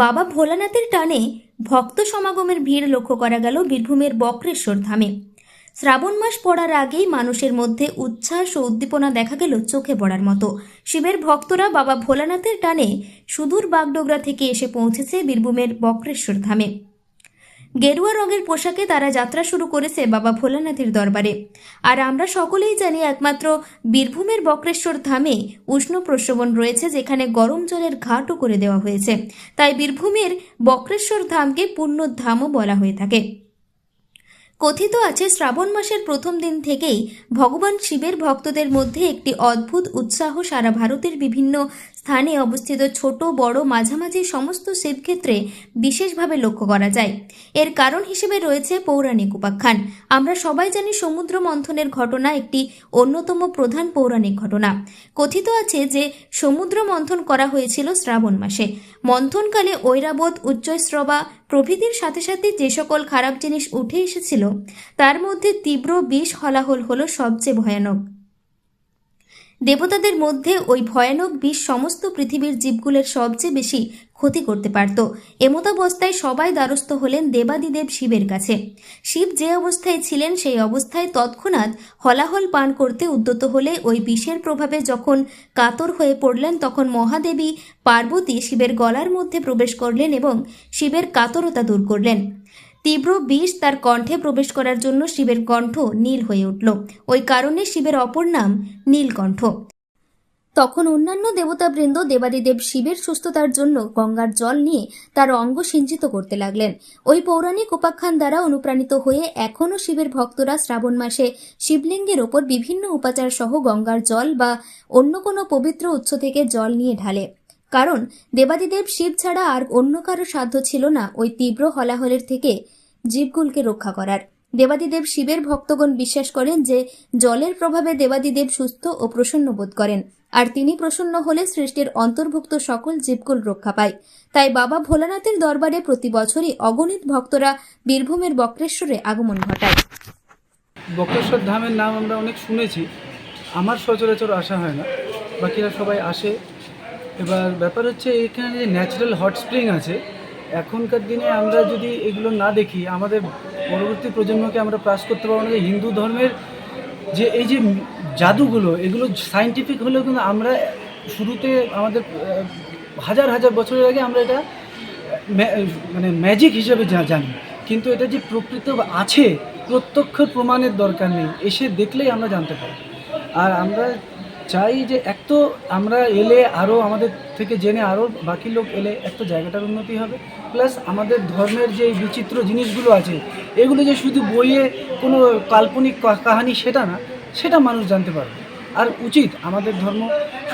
বাবা ভোলানাথের টানে ভক্ত সমাগমের ভিড় লক্ষ্য করা গেল বীরভূমের বক্রেশ্বর ধামে। শ্রাবণ মাস পড়ার আগেই মানুষের মধ্যে উচ্ছ্বাস ও উদ্দীপনা দেখা গেল চোখে পড়ার মতো। শিবের ভক্তরা বাবা ভোলানাথের টানে সুদূর বাগডোগরা থেকে এসে পৌঁছেছে বীরভূমের বক্রেশ্বর ধামে। গেরুয়া রঙের পোশাকে তারা যাত্রা শুরু করেছে বাবা ভোলানাথের দরবারে। আর আমরা সকলেই জানি একমাত্র বীরভূমের বক্রেশ্বর ধামে উষ্ণ প্রশ্রবণ রয়েছে, যেখানে গরম জলের ঘাটও করে দেওয়া হয়েছে। তাই বীরভূমের বক্রেশ্বর ধামকে পূর্ণ পুণ্যধামও বলা হয়ে থাকে। কথিত আছে, শ্রাবণ মাসের প্রথম দিন থেকেই ভগবান শিবের ভক্তদের মধ্যে একটি অদ্ভুত উৎসাহ সারা ভারতের বিভিন্ন স্থানে অবস্থিত ছোট, বড়, মাঝামাঝি সমস্ত শিবক্ষেত্রে বিশেষভাবে লক্ষ্য করা যায়। এর কারণ হিসেবে রয়েছে পৌরাণিক উপাখ্যান। আমরা সবাই জানি সমুদ্র মন্থনের ঘটনা একটি অন্যতম প্রধান পৌরাণিক ঘটনা। কথিত আছে যে সমুদ্র মন্থন করা হয়েছিল শ্রাবণ মাসে। মন্থনকালে ঐরাবত উচ্চস্রবা প্রভৃতির সাথে সাথে যে সকল খারাপ জিনিস উঠে এসেছিল, তার মধ্যে তীব্র বিষ হলাহল হলো সবচেয়ে ভয়ানক। দেবতাদের মধ্যে ওই ভয়ানক বিষ সমস্ত পৃথিবীর জীবগুলোর সবচেয়ে বেশি ক্ষতি করতে পারত। এমতাবস্থায় সবাই দ্বারস্থ হলেন দেবাদিদেব শিবের কাছে। শিব যে অবস্থায় ছিলেন সেই অবস্থায় তৎক্ষণাৎ হলাহল পান করতে উদ্যত হলে ওই বিষের প্রভাবে যখন কাতর হয়ে পড়লেন, তখন মহাদেবী পার্বতী শিবের গলার মধ্যে প্রবেশ করলেন এবং শিবের কাতরতা দূর করলেন। তীব্র বিষ তার কণ্ঠে প্রবেশ করার জন্য শিবের কণ্ঠ নীল হয়ে উঠল। ওই কারণে শিবের অপর নাম নীলকণ্ঠ। তখন অন্যান্য দেবতাবৃন্দ দেবাদিদেব শিবের সুস্থতার জন্য গঙ্গার জল নিয়ে তার অঙ্গ সিঞ্চিত করতে লাগলেন। ওই পৌরাণিক উপাখ্যান দ্বারা অনুপ্রাণিত হয়ে এখনও শিবের ভক্তরা শ্রাবণ মাসে শিবলিঙ্গের ওপর বিভিন্ন উপাচার সহ গঙ্গার জল বা অন্য কোনো পবিত্র উৎস থেকে জল নিয়ে ঢালে। কারণ দেবাদিদেব শিব ছাড়া আর অন্য কারও সাধ্য ছিল না ওই তীব্র হলাহলের থেকে জীবগুলকে রক্ষা করার। দেবাদিদেব শিবের ভক্তগণ বিশ্বাস করেন যে জলের প্রভাবে দেবাদিদেব সুস্থ ও প্রসন্ন বোধ করেন, আর তিনি প্রসন্ন হলে সৃষ্টির অন্তর্ভুক্ত সকল জীবকুল রক্ষা পায়। তাই বাবা ভোলানাথের দরবারে প্রতি বছরই অগণিত ভক্তরা বীরভূমের বক্রেশ্বরে আগমন ঘটায়। বক্রেশ্বর ধামের নাম আমরা অনেক শুনেছি। আমার সচরাচর আসা হয় না। বাকিরা সবাই আসে। এবার ব্যাপার হচ্ছে এখানে যে ন্যাচারাল হট স্প্রিং আছে, এখনকার দিনে আমরা যদি এগুলো না দেখি, আমাদের পরবর্তী প্রজন্মকে আমরা প্রাস করতে পারব না। যে হিন্দু ধর্মের যে, এই যে জাদুগুলো, এগুলো সাইন্টিফিক হলেও কিন্তু আমরা শুরুতে আমাদের হাজার হাজার বছরের আগে আমরা এটা মানে ম্যাজিক হিসেবে জানি। কিন্তু এটা যে প্রকৃত আছে, প্রত্যক্ষ প্রমাণের দরকার নেই, এসে দেখলেই আমরা জানতে পারি। আর আমরা চাই যে এক তো আমরা এলে আরও আমাদের থেকে জেনে আরও বাকি লোক এলে এক তো জায়গাটার উন্নতি হবে। প্লাস আমাদের ধর্মের যে বিচিত্র জিনিসগুলো আছে, এগুলো যে শুধু বইয়ে কোনো কাল্পনিক কাহানি সেটা না, সেটা মানুষ জানতে পারবে। আর উচিত আমাদের ধর্ম,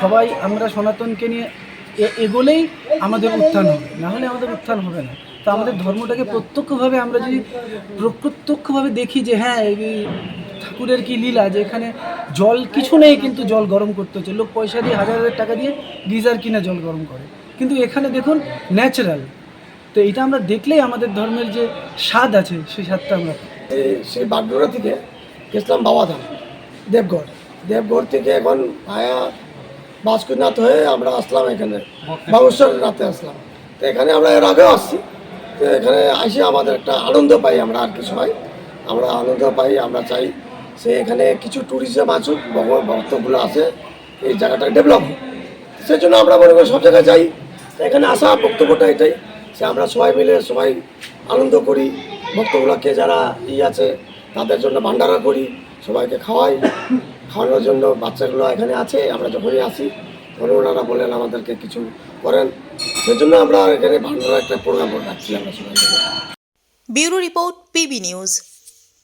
সবাই আমরা সনাতনকে নিয়ে এগোলেই আমাদের উত্থান হবে না হলে আমাদের উত্থান হবে না। তো আমাদের ধর্মটাকে প্রত্যক্ষভাবে আমরা যদি প্রত্যক্ষভাবে দেখি যে হ্যাঁ ঠাকুরের কি লীলা যে এখানে জল কিছু নেই কিন্তু জল গরম করতে হচ্ছে। লোক পয়সা দিয়ে হাজার হাজার টাকা দিয়ে গিজার কিনে জল গরম করে। কিন্তু এখানে দেখুন ন্যাচারাল তো এটা আমরা দেখলেই আমাদের ধর্মের যে স্বাদ আছে সেই স্বাদটা আমরা এই সেই বাগডোরা থেকে গেছিলাম বাবাধাম দেবগড়। দেবগড় থেকে এখন আয়া বাসুকিনাথ হয়ে আমরা আসলাম এখানে বাবুশ্বর রাতে আসলাম। তো এখানে আমরা এর আগেও আসছি। তো এখানে এসে আমাদের একটা আনন্দ পাই আমরা আর কিছু হয় আমরা আনন্দ পাই আমরা চাই সে এখানে কিছু ট্যুরিজম আসুক, ভগবান ভক্তগুলো আসে, এই জায়গাটা ডেভেলপ হোক। সেই জন্য আমরা মনে করি সব জায়গায় যাই। এখানে আসা বক্তব্যটা এটাই যে আমরা সবাই মিলে সবাই আনন্দ করি, ভক্তগুলোকে যারা ই আছে, তাদের জন্য ভান্ডারা করি, সবাইকে খাওয়াই। খাওয়ানোর জন্য বাচ্চাগুলো এখানে আছে, আমরা যখনই আসি, তখন ওনারা বলেন আমাদেরকে কিছু করেন। সেজন্য আমরা এখানে ভান্ডারা একটা প্রোগ্রাম রাখছি আমরা সবাই। Bureau report, PB news.